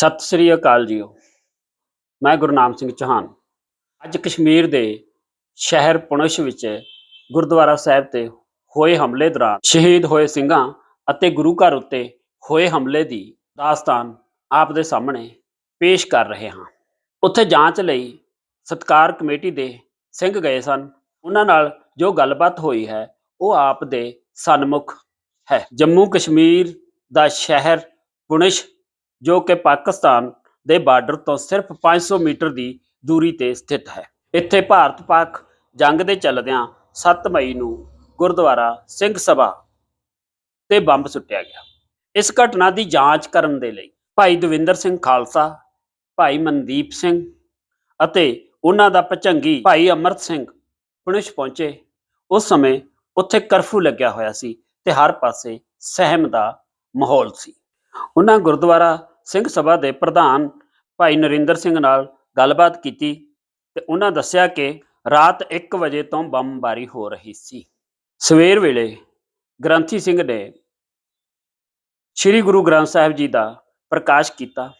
ਸਤਿ ਸ੍ਰੀ ਅਕਾਲ JIO. ਮੈਂ ਗੁਰਨਾਮ ਸਿੰਘ ਚੌਹਾਨ। ਅੱਜ ਕਸ਼ਮੀਰ ਦੇ ਸ਼ਹਿਰ ਪੁਣਛ ਵਿੱਚ ਗੁਰਦੁਆਰਾ ਸਾਹਿਬ ਤੇ ਹੋਏ ਹਮਲੇ ਦੌਰਾਨ ਸ਼ਹੀਦ ਹੋਏ ਸਿੰਘਾਂ ਅਤੇ ਗੁਰੂ ਘਰ ਉੱਤੇ ਹੋਏ ਹਮਲੇ ਦੀ ਦਾਸਤਾਨ ਆਪ ਦੇ ਸਾਹਮਣੇ ਪੇਸ਼ ਕਰ ਰਹੇ ਹਾਂ। ਉੱਥੇ ਜਾਂਚ ਲਈ ਸਤਕਾਰ ਕਮੇਟੀ ਦੇ ਸਿੰਘ ਗਏ ਸਨ। ਉਹਨਾਂ ਨਾਲ ਜੋ ਗੱਲਬਾਤ ਹੋਈ ਹੈ, ਉਹ ਆਪ ਦੇ ਸਨਮੁਖ ਹੈ। ਜੰਮੂ ਕਸ਼ਮੀਰ ਦਾ ਸ਼ਹਿਰ ਪੁਣਛ ਜੋ ਕਿ ਪਾਕਿਸਤਾਨ ਦੇ ਬਾਰਡਰ ਤੋਂ ਸਿਰਫ 500 ਮੀਟਰ ਦੀ ਦੂਰੀ ਤੇ ਸਥਿਤ ਹੈ। ਇੱਥੇ ਭਾਰਤ ਪਾਕ ਜੰਗ ਦੇ ਚੱਲਦਿਆਂ 7 ਮਈ ਨੂੰ ਗੁਰਦੁਆਰਾ ਸਿੰਘ ਸਭਾ ਤੇ ਬੰਬ ਸੁੱਟਿਆ ਗਿਆ। ਇਸ ਘਟਨਾ ਦੀ ਜਾਂਚ ਕਰਨ ਦੇ ਲਈ ਭਾਈ ਦਵਿੰਦਰ ਸਿੰਘ ਖਾਲਸਾ, ਭਾਈ ਮਨਦੀਪ ਸਿੰਘ ਅਤੇ ਉਹਨਾਂ ਦਾ ਭਚੰਗੀ ਭਾਈ ਅਮਰਤ ਸਿੰਘ ਪੁਣਛ ਪਹੁੰਚੇ। ਉਸ ਸਮੇਂ ਉੱਥੇ ਕਰਫਿਊ ਲੱਗਿਆ ਹੋਇਆ ਸੀ ਤੇ ਹਰ ਪਾਸੇ ਸਹਿਮ ਦਾ ਮਾਹੌਲ ਸੀ। ਉਹਨਾਂ ਗੁਰਦੁਆਰਾ ਸਿੰਘ ਸਭਾ ਦੇ ਪ੍ਰਧਾਨ ਭਾਈ ਨਰਿੰਦਰ ਸਿੰਘ ਨਾਲ ਗੱਲਬਾਤ ਕੀਤੀ ਤੇ ਉਹਨਾਂ ਦੱਸਿਆ ਕਿ ਰਾਤ 1 ਵਜੇ ਤੋਂ ਬੰਬਾਰੀ ਹੋ ਰਹੀ ਸੀ। ਸਵੇਰ ਵੇਲੇ ਗ੍ਰੰਥੀ ਸਿੰਘ ਨੇ ਸ੍ਰੀ ਗੁਰੂ ਗ੍ਰੰਥ ਸਾਹਿਬ ਜੀ ਦਾ ਪ੍ਰਕਾਸ਼ ਕੀਤਾ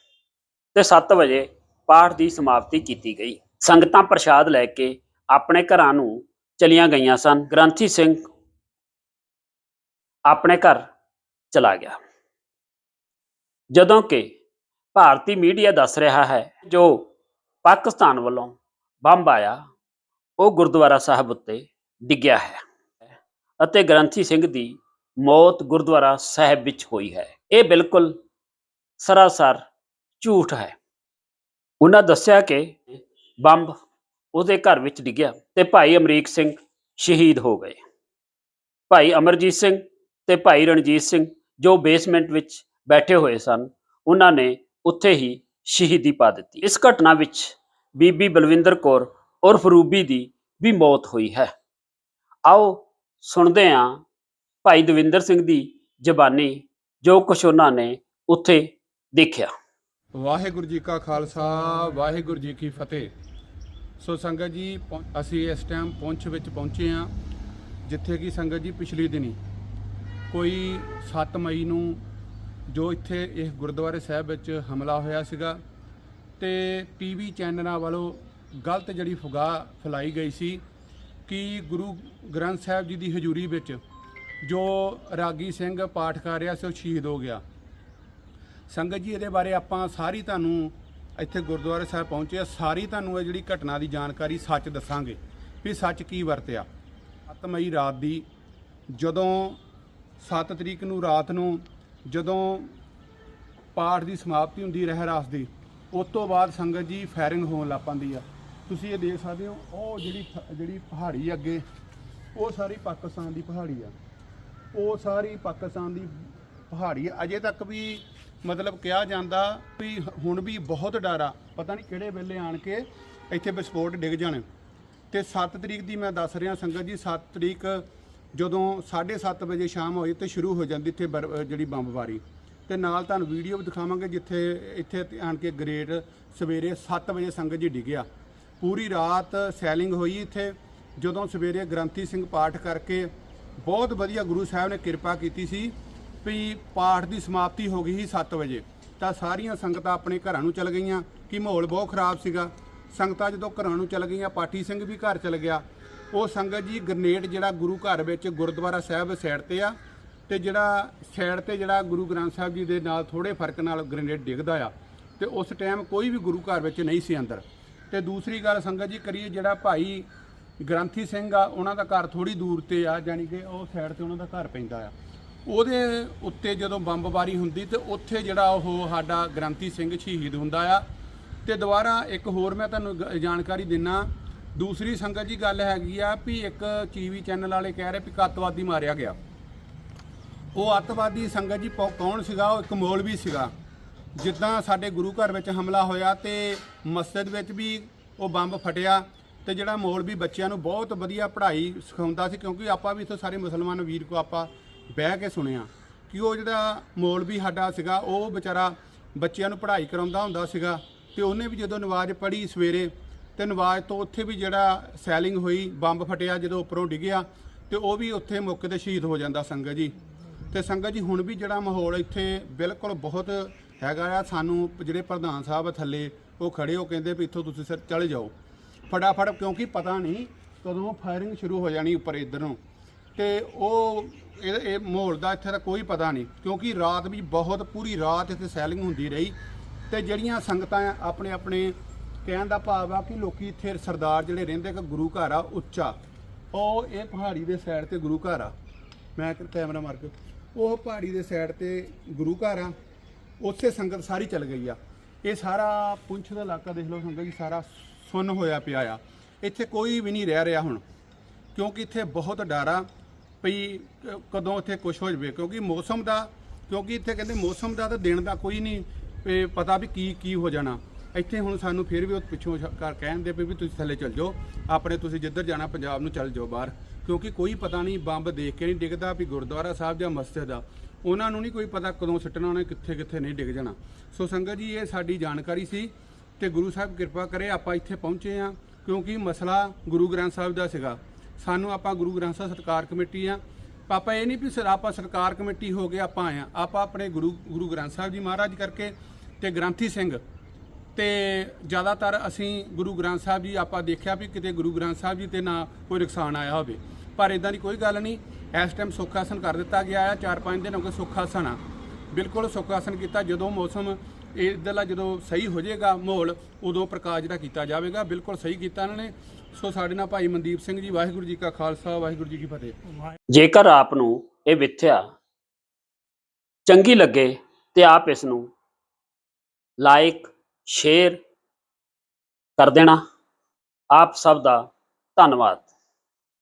ਤੇ 7 ਵਜੇ ਪਾਠ ਦੀ ਸਮਾਪਤੀ ਕੀਤੀ ਗਈ। ਸੰਗਤਾਂ ਪ੍ਰਸ਼ਾਦ ਲੈ ਕੇ ਆਪਣੇ ਘਰਾਂ ਨੂੰ ਚਲੀਆਂ ਗਈਆਂ ਸਨ। ਗ੍ਰੰਥੀ ਸਿੰਘ ਆਪਣੇ ਘਰ ਚਲਾ ਗਿਆ। ਜਦੋਂ ਕਿ ਭਾਰਤੀ ਮੀਡੀਆ ਦੱਸ ਰਿਹਾ ਹੈ ਜੋ ਪਾਕਿਸਤਾਨ ਵੱਲੋਂ ਬੰਬ ਆਇਆ, ਉਹ ਗੁਰਦੁਆਰਾ ਸਾਹਿਬ ਉੱਤੇ ਡਿੱਗਿਆ ਹੈ ਅਤੇ ਗ੍ਰੰਥੀ ਸਿੰਘ ਦੀ ਮੌਤ ਗੁਰਦੁਆਰਾ ਸਾਹਿਬ ਵਿੱਚ ਹੋਈ ਹੈ। ਇਹ ਬਿਲਕੁਲ ਸਰਾਸਰ ਝੂਠ ਹੈ। ਉਹਨਾਂ ਦੱਸਿਆ ਕਿ ਬੰਬ ਉਹਦੇ ਘਰ ਵਿੱਚ ਡਿੱਗਿਆ ਤੇ ਭਾਈ ਅਮਰੀਕ ਸਿੰਘ ਸ਼ਹੀਦ ਹੋ ਗਏ। ਭਾਈ ਅਮਰਜੀਤ ਸਿੰਘ ਤੇ ਭਾਈ ਰਣਜੀਤ ਸਿੰਘ ਜੋ ਬੇਸਮੈਂਟ ਵਿੱਚ ਬੈਠੇ ਹੋਏ ਸਨ, ਉਹਨਾਂ ਨੇ ਉੱਥੇ ਹੀ ਸ਼ਹੀਦੀ ਪਾ ਦਿੱਤੀ। ਇਸ ਘਟਨਾ ਵਿੱਚ ਬੀਬੀ ਬਲਵਿੰਦਰ ਕੌਰ ਉਰਫ ਰੂਬੀ ਦੀ ਵੀ ਮੌਤ ਹੋਈ ਹੈ। ਆਓ ਸੁਣਦੇ ਹਾਂ ਭਾਈ ਦਵਿੰਦਰ ਸਿੰਘ ਦੀ ਜ਼ਬਾਨੀ ਜੋ ਕੁਛ ਉਹਨਾਂ ਨੇ ਉੱਥੇ ਦੇਖਿਆ। ਵਾਹਿਗੁਰੂ ਜੀ ਕਾ ਖਾਲਸਾ, ਵਾਹਿਗੁਰੂ ਜੀ ਕੀ ਫਤਿਹ। ਸੋ ਸੰਗਤ ਜੀ, ਪਹੁੰ- ਅਸੀਂ ਇਸ ਟਾਈਮ ਪੁੰਛ ਵਿੱਚ ਪਹੁੰਚੇ ਹਾਂ, ਜਿੱਥੇ ਕਿ ਸੰਗਤ ਜੀ ਪਿਛਲੀ ਦਿਨੀ ਕੋਈ 7 ਮਈ ਨੂੰ ਜੋ ਇੱਥੇ ਇਹ ਗੁਰਦੁਆਰੇ ਸਾਹਿਬ ਵਿੱਚ ਹਮਲਾ ਹੋਇਆ ਸੀਗਾ ਤੇ ਟੀਵੀ ਚੈਨਲਾਂ ਵੱਲੋਂ ਗਲਤ ਜਿਹੜੀ ਫੁਗਾ ਫੈਲਾਈ ਗਈ ਸੀ ਕਿ ਗੁਰੂ ਗ੍ਰੰਥ ਸਾਹਿਬ ਜੀ ਦੀ ਹਜ਼ੂਰੀ ਵਿੱਚ ਜੋ ਰਾਗੀ ਸਿੰਘ ਪਾਠ ਕਰ ਰਿਹਾ ਸੀ ਉਹ ਸ਼ਹੀਦ ਹੋ ਗਿਆ। ਸੰਗਤ ਜੀ, ਇਹਦੇ ਬਾਰੇ ਆਪਾਂ ਸਾਰੀ ਤੁਹਾਨੂੰ ਇੱਥੇ ਗੁਰਦੁਆਰੇ ਸਾਹਿਬ ਪਹੁੰਚੇ ਸਾਰੀ ਤੁਹਾਨੂੰ ਇਹ ਜਿਹੜੀ ਘਟਨਾ ਦੀ ਜਾਣਕਾਰੀ ਸੱਚ ਦੱਸਾਂਗੇ ਵੀ ਸੱਚ ਕੀ ਵਰਤਿਆ। 7 ਮਈ ਰਾਤ ਦੀ ਜਦੋਂ 7 ਤਰੀਕ ਨੂੰ ਰਾਤ ਨੂੰ ਜਦੋਂ ਪਾਠ ਦੀ ਸਮਾਪਤੀ ਹੁੰਦੀ ਰਹਿ ਰਾਸ ਦੀ, ਉਸ ਤੋਂ ਬਾਅਦ ਸੰਗਤ ਜੀ ਫਾਇਰਿੰਗ ਹੋਣ ਲੱਗ ਪੈਂਦੀ ਆ। ਤੁਸੀਂ ਇਹ ਦੇਖ ਸਕਦੇ ਹੋ, ਉਹ ਜਿਹੜੀ ਥ- ਜਿਹੜੀ ਪਹਾੜੀ ਅੱਗੇ, ਉਹ ਸਾਰੀ ਪਾਕਿਸਤਾਨ ਦੀ ਪਹਾੜੀ ਆ। ਉਹ ਸਾਰੀ ਪਾਕਿਸਤਾਨ ਦੀ ਪਹਾੜੀ ਆ। ਅਜੇ ਤੱਕ ਵੀ ਮਤਲਬ ਕਿਹਾ ਜਾਂਦਾ ਵੀ ਹੁਣ ਵੀ ਬਹੁਤ ਡਰ ਆ। ਪਤਾ ਨਹੀਂ ਕਿਹੜੇ ਵੇਲੇ ਆਣ ਕੇ ਇੱਥੇ ਵਿਸਫੋਟ ਡਿੱਗ ਜਾਣ। ਤੇ 7 ਤਰੀਕ ਦੀ ਮੈਂ ਦੱਸ ਰਿਹਾ, ਸੰਗਤ ਜੀ 7 ਤਰੀਕ ਜਦੋਂ 7:30 ਵਜੇ ਸ਼ਾਮ ਹੋਈ ਤੇ ਸ਼ੁਰੂ ਹੋ ਜਾਂਦੀ ਇੱਥੇ ਬਰ- ਅਹ ਜਿਹੜੀ ਬੰਬਬਾਰੀ ਤੇ ਨਾਲ ਤੁਹਾਨੂੰ ਵੀਡੀਓ ਵੀ ਦਿਖਾਵਾਂਗੇ ਜਿੱਥੇ ਇੱਥੇ ਆਣ ਕੇ ਗ੍ਰੇਟ ਸਵੇਰੇ 7 ਵਜੇ ਸੰਗਤ ਜੀ ਡਿੱਗਿਆ ਪੂਰੀ ਰਾਤ ਸੈਲਿੰਗ ਹੋਈ ਇੱਥੇ। ਜਦੋਂ ਸਵੇਰੇ ਗ੍ਰੰਥੀ ਸਿੰਘ ਪਾਠ ਕਰਕੇ ਬਹੁਤ ਵਧੀਆ ਗੁਰੂ ਸਾਹਿਬ ਨੇ ਕਿਰਪਾ ਕੀਤੀ ਸੀ ਵੀ ਪਾਠ ਦੀ ਸਮਾਪਤੀ ਹੋ ਗਈ ਸੀ 7 ਵਜੇ। ਤਾਂ ਸਾਰੀਆਂ ਸੰਗਤਾਂ ਆਪਣੇ ਘਰਾਂ ਨੂੰ ਚਲ ਗਈਆਂ। ਕਿ ਮਾਹੌਲ ਬਹੁਤ ਖਰਾਬ ਸੀਗਾ। ਸੰਗਤਾਂ ਜਦੋਂ ਘਰਾਂ ਨੂੰ ਚਲ ਗਈਆਂ, ਪਾਠੀ ਸਿੰਘ ਵੀ ਘਰ ਚਲ ਗਿਆ। ਉਹ ਸੰਗਤ ਜੀ ਗ੍ਰਨੇਡ ਜਿਹੜਾ ਗੁਰੂ ਘਰ ਵਿੱਚ ਗੁਰਦੁਆਰਾ ਸਾਹਿਬ ਸਾਈਡ ਤੇ ਆ ਤੇ ਜਿਹੜਾ ਸਾਈਡ ਤੇ ਜਿਹੜਾ ਗੁਰੂ ਗ੍ਰੰਥ ਸਾਹਿਬ ਜੀ ਦੇ ਨਾਲ ਥੋੜੇ ਫ਼ਰਕ ਨਾਲ ਗ੍ਰਨੇਡ ਡਿੱਗਦਾ ਆ ਤੇ ਉਸ ਟਾਈਮ ਕੋਈ ਵੀ ਗੁਰੂ ਘਰ ਵਿੱਚ ਨਹੀਂ ਸੀ ਅੰਦਰ। ਤੇ ਦੂਸਰੀ ਗੱਲ ਸੰਗਤ ਜੀ ਕਰੀਏ ਜਿਹੜਾ ਭਾਈ ਗ੍ਰੰਥੀ ਸਿੰਘ ਆ, ਉਹਨਾਂ ਦਾ ਘਰ ਥੋੜੀ ਦੂਰ ਤੇ ਆ ਯਾਨੀ ਕਿ ਉਹ ਸਾਈਡ ਤੇ ਉਹਨਾਂ ਦਾ ਘਰ ਪੈਂਦਾ ਆ। ਉਹਦੇ ਉੱਤੇ ਜਦੋਂ ਬੰਬਬਾਰੀ ਹੁੰਦੀ ਤੇ ਉੱਥੇ ਜਿਹੜਾ ਉਹ ਸਾਡਾ ਗ੍ਰੰਥੀ ਸਿੰਘ ਸ਼ਹੀਦ ਹੁੰਦਾ ਆ। ਤੇ ਦੁਬਾਰਾ ਇੱਕ ਹੋਰ ਮੈਂ ਤੁਹਾਨੂੰ ਜਾਣਕਾਰੀ ਦਿੰਨਾ ਦੂਸਰੀ ਸੰਗਤ ਜੀ ਗੱਲ ਹੈਗੀ ਆ ਵੀ ਇੱਕ ਟੀਵੀ ਚੈਨਲ ਵਾਲੇ ਕਹਿ ਰਹੇ ਵੀ ਕੱਤਵਾਦੀ ਮਾਰਿਆ ਗਿਆ। ਉਹ ਅੱਤਵਾਦੀ ਸੰਗਤ ਜੀ ਪੌ- ਕੌਣ ਸੀਗਾ? ਉਹ ਇੱਕ ਮੌਲਵੀ ਸੀਗਾ। ਜਿੱਦਾਂ ਸਾਡੇ ਗੁਰੂ ਘਰ ਵਿੱਚ ਹਮਲਾ ਹੋਇਆ ਤੇ ਮਸਜਿਦ ਵਿੱਚ ਵੀ ਉਹ ਬੰਬ ਫਟਿਆ ਤੇ ਜਿਹੜਾ ਮੌਲਵੀ ਬੱਚਿਆਂ ਨੂੰ ਬਹੁਤ ਵਧੀਆ ਪੜ੍ਹਾਈ ਸਿਖਾਉਂਦਾ ਸੀ ਕਿਉਂਕਿ ਆਪਾਂ ਵੀ ਇੱਥੇ ਸਾਰੇ ਮੁਸਲਮਾਨ ਵੀਰ ਕੋ ਆਪਾਂ ਬਹਿ ਕੇ ਸੁਣਿਆ ਕਿ ਉਹ ਜਿਹੜਾ ਮੌਲਵੀ ਸਾਡਾ ਸੀਗਾ, ਉਹ ਵਿਚਾਰਾ ਬੱਚਿਆਂ ਨੂੰ ਪੜ੍ਹਾਈ ਕਰਾਉਂਦਾ ਹੁੰਦਾ ਸੀਗਾ ਤੇ ਉਹਨੇ ਵੀ ਜਦੋਂ ਨਵਾਜ਼ ਪੜ੍ਹੀ ਸਵੇਰੇ ਤੇ ਨਵਾਜ਼ ਤੋਂ ਉੱਥੇ ਵੀ ਜਿਹੜਾ ਸੈਲਿੰਗ ਹੋਈ, ਬੰਬ ਫਟਿਆ ਜਦੋਂ ਉੱਪਰੋਂ ਡਿੱਗਿਆ ਤੇ ਉਹ ਵੀ ਉੱਥੇ ਮੌਕੇ ਤੇ ਸ਼ਹੀਦ ਹੋ ਜਾਂਦਾ ਸੰਗਤ ਜੀ। ਤੇ ਸੰਗਤ ਜੀ, ਹੁਣ ਵੀ ਜਿਹੜਾ ਮਾਹੌਲ ਇੱਥੇ ਬਿਲਕੁਲ ਬਹੁਤ ਹੈਗਾ ਆ। ਸਾਨੂੰ ਜਿਹੜੇ ਪ੍ਰਧਾਨ ਸਾਹਿਬ ਆ ਥੱਲੇ, ਉਹ ਖੜੇ ਹੋ ਕਹਿੰਦੇ ਵੀ ਇੱਥੋਂ ਤੁਸੀਂ ਸਰ ਚਲੇ ਜਾਓ। ਫਟਾਫਟ, ਕਿਉਂਕਿ ਪਤਾ ਨਹੀਂ ਕਦੋਂ ਫਾਇਰਿੰਗ ਸ਼ੁਰੂ ਹੋ ਜਾਣੀ ਉੱਪਰ ਇੱਧਰ ਨੂੰ। ਤੇ ਉਹ, ਇਹ ਇਹ ਮਾਹੌਲ ਦਾ ਇੱਥੇ ਦਾ ਕੋਈ ਪਤਾ ਨਹੀਂ, ਕਿਉਂਕਿ ਰਾਤ ਵੀ ਬਹੁਤ, ਪੂਰੀ ਰਾਤ ਇੱਥੇ ਸੈਲਿੰਗ ਹੁੰਦੀ ਰਹੀ। ਤੇ ਜਿਹੜੀਆਂ ਸੰਗਤਾਂ ਆਪਣੇ ਆਪਣੇ ਕਹਿਣ ਦਾ ਭਾਵ ਆ ਕਿ ਲੋਕੀ ਇੱਥੇ ਸਰਦਾਰ ਜਿਹੜੇ ਰਹਿੰਦੇ ਕਿ ਗੁਰੂ ਘਰ ਆ, ਉੱਚਾ। ਉਹ ਇਹ ਪਹਾੜੀ ਦੇ ਸਾਈਡ ਤੇ ਗੁਰੂ ਘਰ ਆ। ਮੈਂ ਕਿ- ਕੈਮਰਾ ਮਾਰ ਕੇ ਉਹ ਪਹਾੜੀ ਦੇ ਸਾਈਡ ਤੇ ਗੁਰੂ ਘਰ ਆ। ਉੱਥੇ ਸੰਗਤ ਸਾਰੀ ਚੱਲ ਗਈ ਆ। ਇਹ ਸਾਰਾ ਪੁੰਛ ਦਾ ਇਲਾਕਾ ਦੇਖ ਲਓ ਸੰਗਤ ਜੀ, ਸਾਰਾ ਸੁੰਨ ਹੋਇਆ ਪਿਆ ਆ। ਇੱਥੇ ਕੋਈ ਵੀ ਨਹੀਂ ਰਹਿ ਰਿਹਾ ਹੁਣ, ਕਿਉਂਕਿ ਇੱਥੇ ਬਹੁਤ ਡਰ ਆ ਪਈ ਕਦੋਂ ਇੱਥੇ ਕੁਝ ਹੋ ਜਾਵੇ। ਕਿਉਂਕਿ ਮੌਸਮ ਦਾ ਕਿਉਂਕਿ ਇੱਥੇ ਕਹਿੰਦੇ ਮੌਸਮ ਦਾ ਤਾਂ ਦਿਨ ਦਾ ਕੋਈ ਨਹੀਂ ਪਤਾ ਵੀ ਕੀ ਕੀ ਹੋ ਜਾਣਾ। ਇੱਥੇ ਹੁਣ ਸਾਨੂੰ ਫਿਰ ਵੀ ਉਹ ਪਿੱਛੋਂ ਸ਼- ਕਰ ਕਹਿੰਦੇ ਵੀ ਤੁਸੀਂ ਥੱਲੇ ਚੱਲ ਜਾਓ। ਆਪਣੇ ਤੁਸੀਂ ਜਿੱਧਰ ਜਾਣਾ ਪੰਜਾਬ ਨੂੰ ਚੱਲ ਜਾਓ ਬਾਹਰ। ਕਿਉਂਕਿ ਕੋਈ ਪਤਾ ਨਹੀਂ, ਬੰਬ ਦੇਖ ਕੇ ਨਹੀਂ ਡਿੱਗਦਾ ਵੀ ਗੁਰਦੁਆਰਾ ਸਾਹਿਬ ਜਾਂ ਮਸਜਿਦ ਆ। ਉਹਨਾਂ ਨੂੰ ਨਹੀਂ ਕੋਈ ਪਤਾ ਕਦੋਂ ਸਿੱਟਣਾ, ਉਹਨੇ ਕਿੱਥੇ ਕਿੱਥੇ ਨਹੀਂ ਡਿੱਗ ਜਾਣਾ। ਸੋ ਸੰਗਤ ਜੀ, ਇਹ ਸਾਡੀ ਜਾਣਕਾਰੀ ਸੀ ਤੇ ਗੁਰੂ ਸਾਹਿਬ ਕਿਰਪਾ ਕਰੇ ਆਪਾਂ ਇੱਥੇ ਪਹੁੰਚੇ ਆ ਕਿਉਂਕਿ ਮਸਲਾ ਗੁਰੂ ਗ੍ਰੰਥ ਸਾਹਿਬ ਦਾ ਸੀਗਾ। ਸਾਨੂੰ ਆਪਾਂ ਗੁਰੂ ਗ੍ਰੰਥ ਸਾਹਿਬ ਸਤਕਾਰ ਕਮੇਟੀ ਆ। ਪਾਪਾ, ਇਹ ਨਹੀਂ ਵੀ ਸਿਰ ਆਪਾਂ ਸਰਕਾਰ ਕਮੇਟੀ ਹੋ ਗਏ ਆਪਾਂ ਆਏ ਆ ਆਪਾਂ ਆਪਣੇ ਗੁਰੂ ਗੁਰੂ ਗ੍ਰੰਥ ਸਾਹਿਬ ਜੀ ਮਹਾਰਾਜ ਕਰਕੇ ਤੇ ਗ੍ਰੰਥੀ ਸਿੰਘ ਤੇ ਜ਼ਿਆਦਾਤਰ ਅਸੀਂ ਗੁਰੂ ਗ੍ਰੰਥ ਸਾਹਿਬ ਜੀ, ਆਪਾਂ ਦੇਖਿਆ ਵੀ ਕਿਤੇ ਗੁਰੂ ਗ੍ਰੰਥ ਸਾਹਿਬ ਜੀ ਤੇ ਨਾ ਕੋਈ ਨੁਕਸਾਨ ਆਇਆ ਹੋਵੇ। ਪਰ ਇਦਾਂ ਦੀ ਕੋਈ ਗੱਲ ਨਹੀਂ, ਇਸ ਟਾਈਮ ਸੁੱਖ ਆਸਨ ਕਰ ਦਿੱਤਾ ਗਿਆ ਆ 4-5 ਦਿਨ ਹੋ ਗਏ ਸੁੱਖ ਆਸਨ ਆ। ਬਿਲਕੁਲ ਸੁੱਖ ਆਸਨ ਕੀਤਾ, ਜਦੋਂ ਮੌਸਮ ਇਧਰਲਾ ਜਦੋਂ ਸਹੀ ਹੋ ਜਾਏਗਾ ਮਾਹੌਲ, ਉਦੋਂ ਪ੍ਰਕਾਸ਼ ਦਾ ਕੀਤਾ ਜਾਵੇਗਾ, ਬਿਲਕੁਲ ਸਹੀ ਕੀਤਾ ਇਹਨਾਂ ਨੇ। ਸੋ ਸਾਡੇ ਨਾਲ ਭਾਈ ਮਨਦੀਪ ਸਿੰਘ ਜੀ, ਵਾਹਿਗੁਰੂ ਜੀ ਕਾ ਖਾਲਸਾ, ਵਾਹਿਗੁਰੂ ਜੀ ਕੀ ਫਤਿਹ। ਜੇਕਰ ਆਪ ਨੂੰ ਇਹ ਵਿਥਿਆ ਚੰਗੀ ਲੱਗੇ ਤੇ ਆਪ ਇਸ ਨੂੰ ਲਾਈਕ ਸ਼ੇਅਰ ਕਰ ਦੇਣਾ। ਆਪ ਸਭ ਦਾ ਧੰਨਵਾਦ।